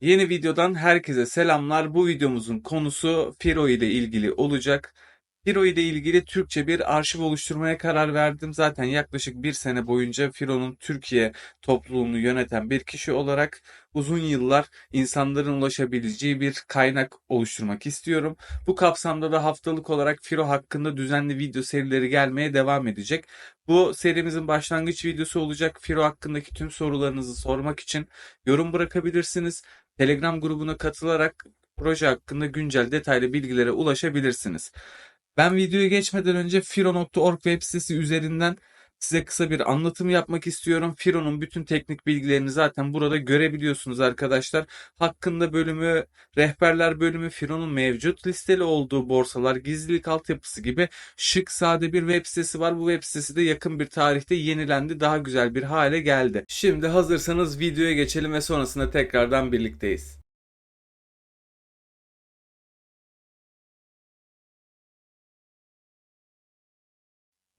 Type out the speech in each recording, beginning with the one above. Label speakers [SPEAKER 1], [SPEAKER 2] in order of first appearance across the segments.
[SPEAKER 1] Yeni videodan herkese selamlar. Bu videomuzun konusu Firo ile ilgili olacak. Firo ile ilgili Türkçe bir arşiv oluşturmaya karar verdim. Zaten yaklaşık bir sene boyunca Firo'nun Türkiye topluluğunu yöneten bir kişi olarak uzun yıllar insanların ulaşabileceği bir kaynak oluşturmak istiyorum. Bu kapsamda da haftalık olarak Firo hakkında düzenli video serileri gelmeye devam edecek. Bu serimizin başlangıç videosu olacak. Firo hakkındaki tüm sorularınızı sormak için yorum bırakabilirsiniz. Telegram grubuna katılarak proje hakkında güncel detaylı bilgilere ulaşabilirsiniz. Ben videoya geçmeden önce firo.org web sitesi üzerinden size kısa bir anlatım yapmak istiyorum. Firo'nun bütün teknik bilgilerini zaten burada görebiliyorsunuz arkadaşlar. Hakkında bölümü, rehberler bölümü, Firo'nun mevcut listeli olduğu borsalar, gizlilik altyapısı gibi şık sade bir web sitesi var. Bu web sitesi de yakın bir tarihte yenilendi. Daha güzel bir hale geldi. Şimdi hazırsanız videoya geçelim ve sonrasında tekrardan birlikteyiz.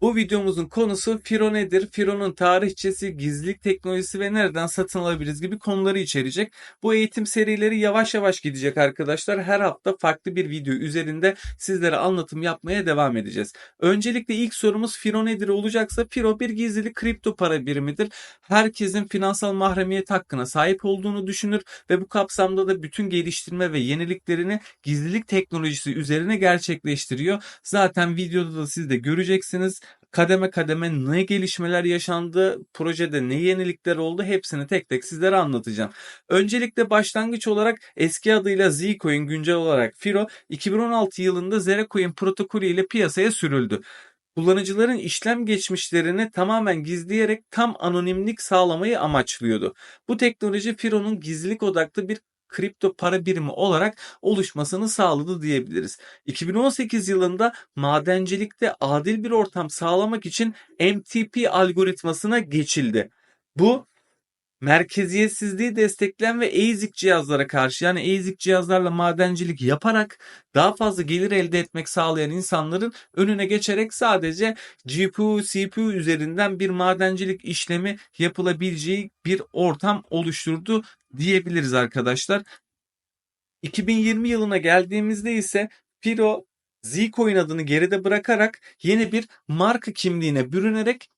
[SPEAKER 1] Bu videomuzun konusu Firo nedir? Firo'nun tarihçesi, gizlilik teknolojisi ve nereden satın alabiliriz gibi konuları içerecek. Bu eğitim serileri yavaş yavaş gidecek arkadaşlar. Her hafta farklı bir video üzerinde sizlere anlatım yapmaya devam edeceğiz. Öncelikle ilk sorumuz Firo nedir olacaksa Firo bir gizlilik kripto para birimidir. Herkesin finansal mahremiyet hakkına sahip olduğunu düşünür ve bu kapsamda da bütün geliştirme ve yeniliklerini gizlilik teknolojisi üzerine gerçekleştiriyor. Zaten videoda da siz de göreceksiniz kademe kademe ne gelişmeler yaşandı, projede ne yenilikler oldu hepsini tek tek sizlere anlatacağım. Öncelikle başlangıç olarak eski adıyla Zcoin güncel olarak Firo 2016 yılında Zeracoin protokolü ile piyasaya sürüldü kullanıcıların işlem geçmişlerini tamamen gizleyerek tam anonimlik sağlamayı amaçlıyordu. Bu teknoloji Firo'nun gizlilik odaklı bir kripto para birimi olarak oluşmasını sağladı diyebiliriz. 2018 yılında madencilikte adil bir ortam sağlamak için MTP algoritmasına geçildi. Bu merkeziyetsizliği destekleyen ve ASIC cihazlara karşı yani ASIC cihazlarla madencilik yaparak daha fazla gelir elde etmek sağlayan insanların önüne geçerek sadece GPU, CPU üzerinden bir madencilik işlemi yapılabileceği bir ortam oluşturdu diyebiliriz arkadaşlar. 2020 yılına geldiğimizde ise Piro Zcoin adını geride bırakarak yeni bir marka kimliğine bürünerek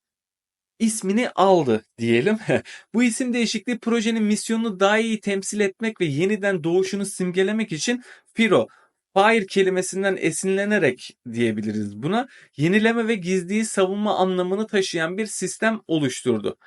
[SPEAKER 1] ismini aldı diyelim. Bu isim değişikliği projenin misyonunu daha iyi temsil etmek ve yeniden doğuşunu simgelemek için Firo Fire kelimesinden esinlenerek diyebiliriz buna. Yenileme ve gizliyi savunma anlamını taşıyan bir sistem oluşturdu.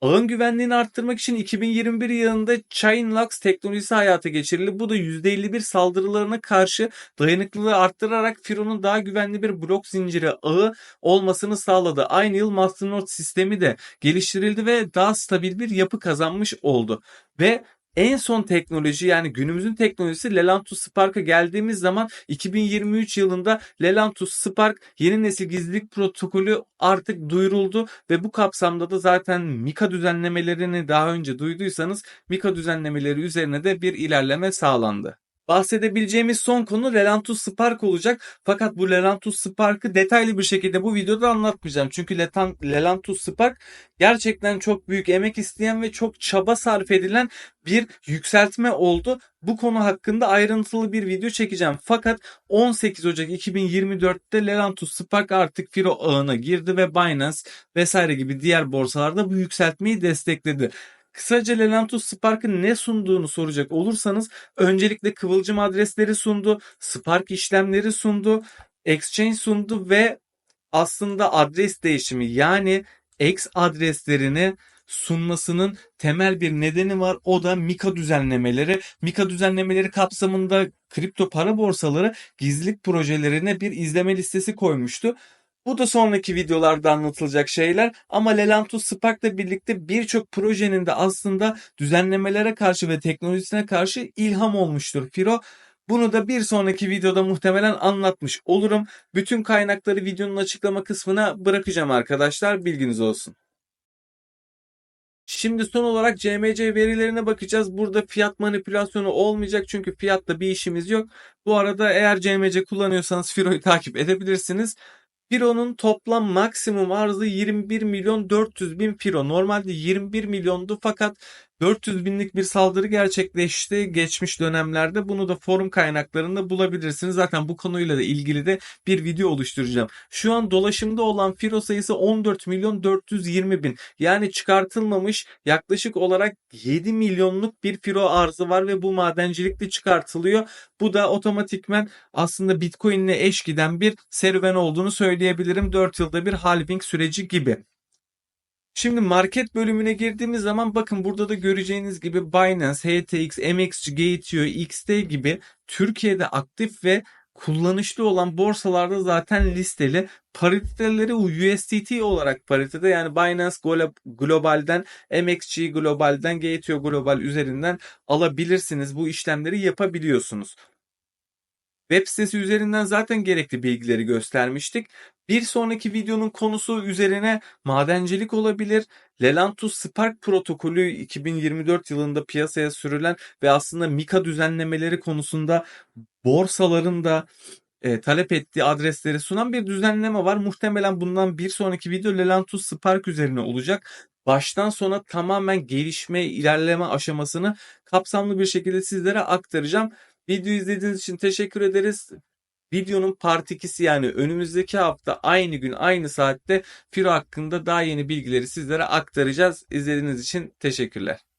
[SPEAKER 1] Ağın güvenliğini arttırmak için 2021 yılında Chainlocks teknolojisi hayata geçirildi. Bu da %51 saldırılarına karşı dayanıklılığı arttırarak Firo'nun daha güvenli bir blok zinciri ağı olmasını sağladı. Aynı yıl Masternode sistemi de geliştirildi ve daha stabil bir yapı kazanmış oldu. Ve en son teknoloji yani günümüzün teknolojisi Lelantus Spark'a geldiğimiz zaman 2023 yılında Lelantus Spark yeni nesil gizlilik protokolü artık duyuruldu ve bu kapsamda da zaten Mika düzenlemelerini daha önce duyduysanız Mika düzenlemeleri üzerine de bir ilerleme sağlandı. Bahsedebileceğimiz son konu Lelantus Spark olacak. Fakat bu Lelantus Spark'ı detaylı bir şekilde bu videoda anlatmayacağım. Çünkü Lelantus Spark gerçekten çok büyük emek isteyen ve çok çaba sarf edilen bir yükseltme oldu. Bu konu hakkında ayrıntılı bir video çekeceğim. Fakat 18 Ocak 2024'te Lelantus Spark artık Firo ağına girdi ve Binance vesaire gibi diğer borsalarda bu yükseltmeyi destekledi. Kısaca Lelantus Spark'ın ne sunduğunu soracak olursanız öncelikle kıvılcım adresleri sundu, Spark işlemleri sundu, Exchange sundu ve aslında adres değişimi yani X adreslerini sunmasının temel bir nedeni var. O da Mika düzenlemeleri. Mika düzenlemeleri kapsamında kripto para borsaları gizlilik projelerine bir izleme listesi koymuştu. Bu da sonraki videolarda anlatılacak şeyler ama Lelantus Spark'la birlikte birçok projenin de aslında düzenlemelere karşı ve teknolojisine karşı ilham olmuştur Firo. Bunu da bir sonraki videoda muhtemelen anlatmış olurum. Bütün kaynakları videonun açıklama kısmına bırakacağım arkadaşlar bilginiz olsun. Şimdi son olarak CMC verilerine bakacağız. Burada fiyat manipülasyonu olmayacak çünkü fiyatta bir işimiz yok. Bu arada eğer CMC kullanıyorsanız Firo'yu takip edebilirsiniz. Firo'nun toplam maksimum arzı 21 milyon 400 bin Firo. Normalde 21 milyondu fakat 400 binlik bir saldırı gerçekleşti geçmiş dönemlerde. Bunu da forum kaynaklarında bulabilirsiniz. Zaten bu konuyla da ilgili de bir video oluşturacağım. Şu an dolaşımda olan firo sayısı 14 milyon 420 bin. Yani çıkartılmamış yaklaşık olarak 7 milyonluk bir firo arzı var ve bu madencilikte çıkartılıyor. Bu da otomatikmen aslında Bitcoin ile eş giden bir serüven olduğunu söyleyebilirim. 4 yılda bir halving süreci gibi. Şimdi market bölümüne girdiğimiz zaman bakın burada da göreceğiniz gibi Binance, HTX, MXC, Gate.io, XT gibi Türkiye'de aktif ve kullanışlı olan borsalarda zaten listeli. Pariteleri USDT olarak paritede yani Binance Glo- Global'den, MXC Global'den, Gate.io Global üzerinden alabilirsiniz. Bu işlemleri yapabiliyorsunuz. Web sitesi üzerinden zaten gerekli bilgileri göstermiştik. Bir sonraki videonun konusu üzerine madencilik olabilir. Lelantus Spark protokolü 2024 yılında piyasaya sürülen ve aslında Mika düzenlemeleri konusunda borsaların da e, talep ettiği adresleri sunan bir düzenleme var. Muhtemelen bundan bir sonraki video Lelantus Spark üzerine olacak. Baştan sona tamamen gelişme, ilerleme aşamasını kapsamlı bir şekilde sizlere aktaracağım. Video izlediğiniz için teşekkür ederiz. Videonun part 2'si yani önümüzdeki hafta aynı gün aynı saatte Firo hakkında daha yeni bilgileri sizlere aktaracağız. İzlediğiniz için teşekkürler.